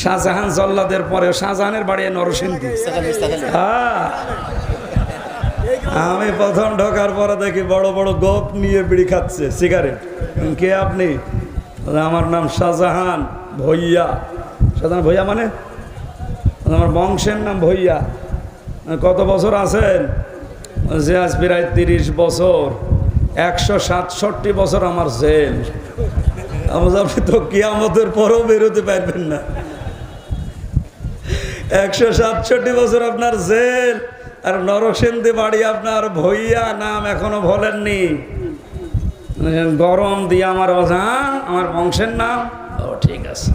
শাহজাহান জল্লাদের পরে শাহজাহানের বাড়ি নরসিংদী। আমি প্রথম ঢোকার পরে দেখি বড় বড় গোপ নিয়ে বিড়ি খাচ্ছে সিগারেট। কে আপনি? আমার নাম শাহজাহান ভইয়া। শাহজাহান ভইয়া মানে? আমার বংশের নাম ভইয়া। কত বছর আছেন? যে আজ প্রায় তিরিশ বছর একশো সাতষট্টি বছর আমার জেল। আমি বলছি, তো কিয়ামতের পরেও বেরোতে পারবেন না। একশো সাতষট্টি বছর আপনার জেল, আর নরসিংদী বাড়ি আপনার ভইয়া, নাম এখনও বলেননি গরম দিয়ে আমার হ্যাঁ আমার বংশের নাম। ও, ঠিক আছে।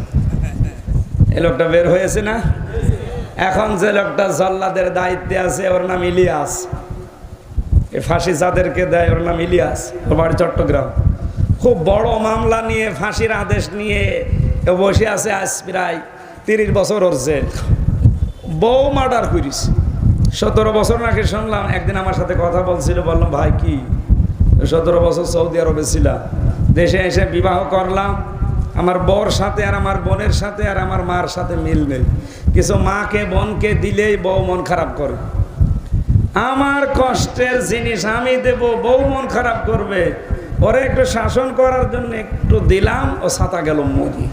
এ লোকটা বের হয়েছে না? এখন যে লোকটা জল্লাদের দায়িত্বে আছে, ওর নাম ইলিয়াস। এ ফাঁসি যাদেরকে দেয়, ওর নাম ইলিয়াস। ওর বাড়ি চট্টগ্রাম। খুব বড় মামলা নিয়ে, ফাঁসির আদেশ নিয়ে বসে আছে আজ প্রায় তিরিশ বছর ওর জেল। বউ মার্ডার করিস। সতেরো বছর নাকি শুনলাম, একদিন আমার সাথে কথা বলছিল, বললাম, ভাই, কি? সতেরো বছর সৌদি আরবে ছিলাম। দেশে এসে বিবাহ করলাম। আমার বর সাথে আর আমার বোনের সাথে আর আমার মার সাথে মিল নেই। কিছু মাকে, বোনকে দিলেই বউ মন খারাপ করে। আমার কষ্টের জিনিস আমি দেব, বউ মন খারাপ করবে। ওরে একটু শাসন করার জন্য একটু দিলাম, ও ছাতা গেল মরি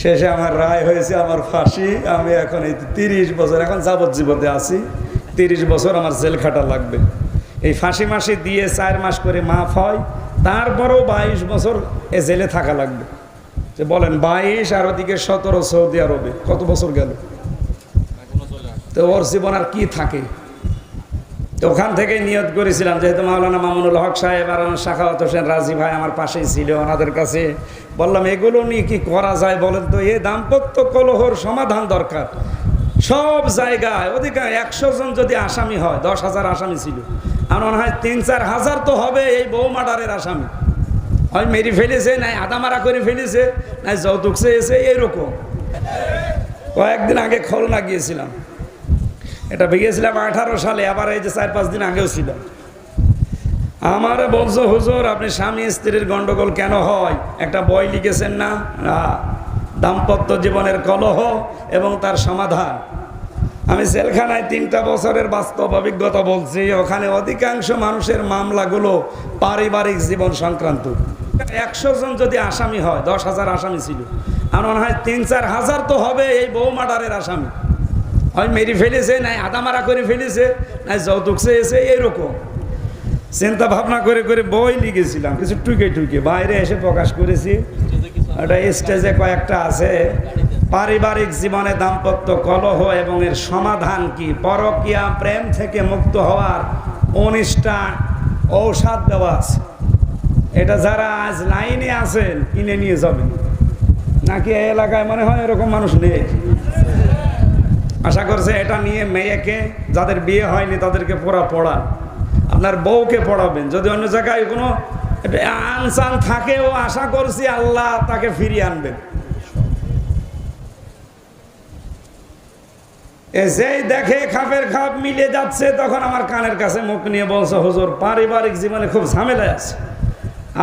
শেষে আমার রায় হয়েছে আমার ফাঁসি। আমি এখন এই তিরিশ বছর, এখন যাবজ্জীবনে আছি। তিরিশ বছর আমার জেল খাটা লাগবে। এই ফাঁসি মাসি দিয়ে চার মাস করে মাফ হয়, তারপরেও বাইশ বছর এ জেলে থাকা লাগবে। যে বলেন, বাইশ আর ওদিকে সতেরো সৌদি আরবে, কত বছর গেল? তো ওর জীবন আর কি থাকে? তো ওখান থেকে নিয়ত করেছিলাম, যেহেতু মাওলানা মামুনুল হক সাহেব আর আমার শাখাওয়াত হোসেন রাজি ভাই আমার পাশেই ছিল ওনাদের কাছে, বললাম, এগুলো নিয়ে কি করা যায় বলেন তো? এ দাম্পত্য কলহর সমাধান দরকার। সব জায়গায় অধিকাংশ একশো জন যদি আসামি হয়, দশ হাজার আসামি ছিল। আমার মনে হয় তিন চার হাজার তো হবে এই বউ মার্ডারের আসামি। হয় মেরে ফেলেছে, নাই আদামারা করে ফেলেছে, নাই যৌতুক চেয়েছে এইরকম কয়েকদিন আগে খোলনা গিয়েছিলাম। এটা ভেঙেছিলাম আঠারো সালে, আবার এই যে চার পাঁচ দিন আগেও ছিলাম আমারে বলছো, হুজুর, আপনি স্বামী স্ত্রীর গন্ডগোল কেন হয়? একটা বই লিখেছেন না? দাম্পত্য জীবনের কলহ এবং তার সমাধান। আমি জেলখানায় তিনটা বছরের বাস্তব অভিজ্ঞতা বলছি, ওখানে অধিকাংশ মানুষের মামলাগুলো পারিবারিক জীবন সংক্রান্ত। একশো জন যদি আসামি হয়, দশ হাজার আসামি ছিল। আমার মনে হয় তিন চার হাজার তো হবে এই বউ মার্ডারের আসামি। হয় মেরে ফেলেছে, নাই আদামারা করে ফেলেছে, নাই যৌতুক চেয়েছে, এইরকম। চিন্তা ভাবনা করে করে বই লিখেছিলাম, কিছু টুকে টুকে। বাইরে এসে প্রকাশ করেছি, একটা স্টেজে কয়েকটা আছে। পারিবারিক জীবনে দাম্পত্য কলহ এবং এর সমাধান কি? পরকিয়া প্রেম থেকে মুক্ত হওয়ার উনিশটা ঔষধ দেওয়া আছে। এটা যারা আজ লাইনে আছেন, কিনে নিয়ে যাবেন। নাকি এলাকায় মনে হয় এরকম মানুষ নেই? আশা করছে এটা নিয়ে মেয়েকে যাদের বিয়ে হয়নি তাদেরকে পড়া পড়ান। আপনার বউকে পড়াবেন। যদি অন্য জায়গায় কোনো আনসান থাকেও আশা করছি আল্লাহ তাকে ফিরিয়ে আনবেন। যেই দেখে খাপের খাপ মিলে যাচ্ছে, তখন আমার কানের কাছে মুখ নিয়ে বলছে, হুজুর, পারিবারিক জীবনে খুব ঝামেলায় আছে।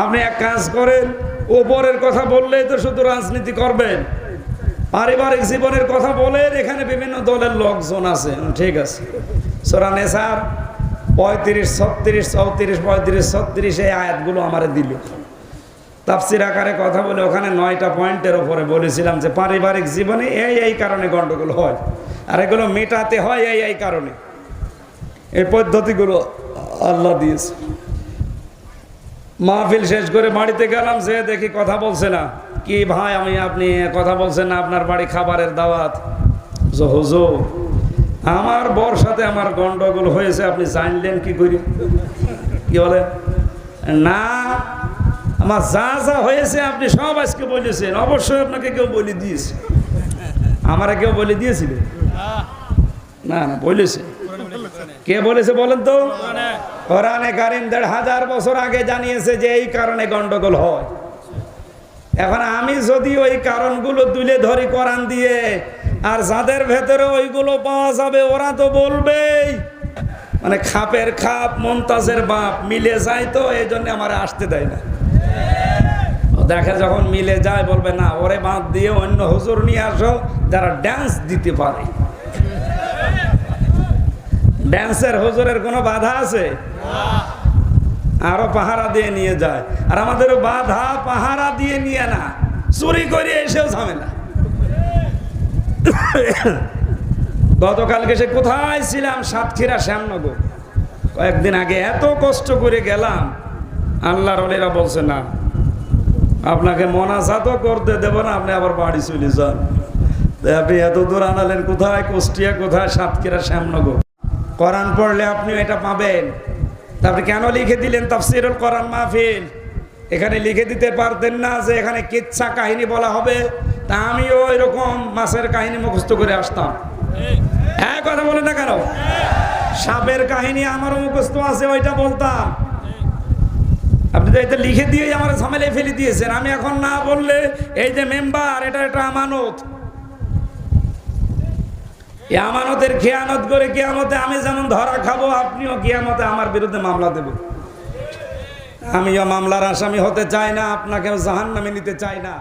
আপনি এক কাজ করেন, ওপরের কথা বললেই তো শুধু রাজনীতি করবেন। পারিবারিক জীবনের কথা বলেন এখানে বিভিন্ন দলের লোকজন আছে। ঠিক আছে। সোরানে স্যার পঁয়ত্রিশ, ছত্রিশ, চৌত্রিশ, পঁয়ত্রিশ, ছত্রিশ এই আয়াতগুলো আমারে দিল। তাফসির আকারে কথা বলে ওখানে নয়টা পয়েন্টের ওপরে বলেছিলাম যে পারিবারিক জীবনে এই এই কারণে গণ্ডগোল হয়। আর এগুলো মেটাতে হয় এই এই কারণে। এই পদ্ধতিগুলো আল্লাহ দিয়েছে। মাহফিল শেষ করে বাড়িতে গেলাম যে দেখি কথা বলছে না। কি ভাই আমি, আপনি কথা বলছেন না আপনার বাড়ি খাবারের দাওয়াত? আমার বর সাথে আমার গন্ডগোল হয়েছে, আপনি জানলেন কি করি? কি বলে? না, আমার যা যা হয়েছে আপনি সব আজকে বলেছেন, অবশ্যই আপনাকে কেউ বলে দিয়েছে। আমারে কেউ বলে দিয়েছিল? না না, বলেছে। কে বলেছে বলেন তো? কোরআনে কারিম দেড় হাজার বছর আগে জানিয়েছে যে এই কারণে গন্ডগোল হয়। এখন আমি যদি ওই কারণগুলো তুলে ধরি কোরআন দিয়ে, আর যাদের ভেতরে ওইগুলো পাওয়া যাবে, ওরা তো বলবেই। মানে খাপের খাপ মন্তাজের বাপ, মিলে যায় তো এই জন্য আমার আসতে দেয় না। দেখে যখন মিলে যায়, বলবে, না, ওরে বাদ দিয়ে অন্য হুজুর নিয়ে আসো, যারা ড্যান্স দিতে পারে। ড্যান্সের হুজুরের কোনো বাধা আছে? আরও পাহারা দিয়ে নিয়ে যায়। আর আমাদের বাধা পাহারা দিয়ে নিয়ে না। চুরি করে এসেও ঝামেলা। গতকালকে সে কোথায় ছিলাম? সাতক্ষীরা, শ্যামনগর। কয়েকদিন আগে এত কষ্ট করে গেলাম। আল্লাহর অলিরা বলছে, না, আপনাকে মনাজাতও করতে দেব না, আপনি আবার বাড়ি চলে যান। আপনি এত দূর আনালেন কোথায়? কুষ্টিয়া কোথায়? সাতক্ষীরা, শ্যামনগর। কোরআন পড়লে আপনি এটা পাবেন। তারপরে কেন লিখে দিলেন তাফসিরুল কোরআন মাহফিল? এখানে লিখে দিতে পারতেন না যে এখানে কিচ্ছা কাহিনী বলা হবে। তা আমিও এরকম মাছের কাহিনী মুখস্থ করে আসতাম। হ্যাঁ কথা বলে না কেন? সাপের কাহিনী আমারও মুখস্থ আছে, ওইটা বলতাম। আপনি তো এটা লিখে দিয়ে আমার ঝামেলায় ফেলে দিয়েছেন। আমি এখন না বললে এই যে মেম্বার, এটা একটা আমানত। এই আমানতের খেয়ানত করে কেয়ামতে আমি যেমন ধরা খাব, আপনিও কেয়ামতে আমার বিরুদ্ধে মামলা দেব আমিও মামলার আসামি হতে চাই না, আপনাকেও জাহান নামে নিতে চাই না।